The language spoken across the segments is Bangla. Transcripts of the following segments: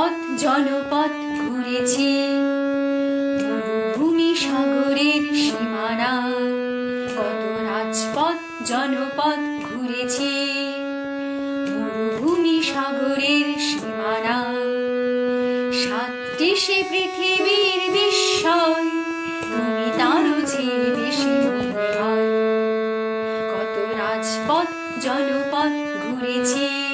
রাজপথ জনপথ ঘুরেছি। মরুভূমি সাগরের সীমানা, কত রাজপথ জনপথ ঘুরেছি। মরুভূমি সাগরের সীমানা, সাতটি সে পৃথিবীর বিস্ময়, তুমি তারও চেয়ে বেশি কত রাজপথ জনপথ ঘুরেছি।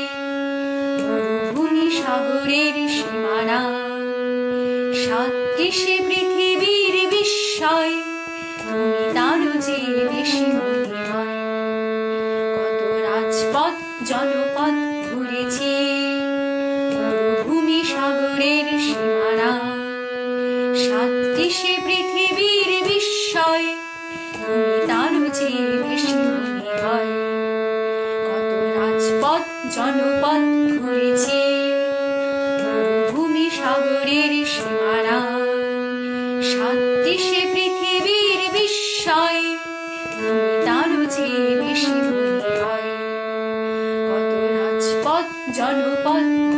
সাগরের সীমানা। সাতটি সে পৃথিবীর বিস্ময়, তুমি তারও চেয়ে বেশি কত রাজপথ, জনপথ ঘুরেছি, মরুভূমি সাগরের সীমানা। সাতটি সে পৃথিবীর বিস্ময়, তুমি তারও চেয়ে বেশি হয় কত রাজপথ, জনপথ ঘুরেছি। সাতটি সে পৃথিবীর বিস্ময়। তার চেয়ে বেশি কত রাজপথ জনপথ।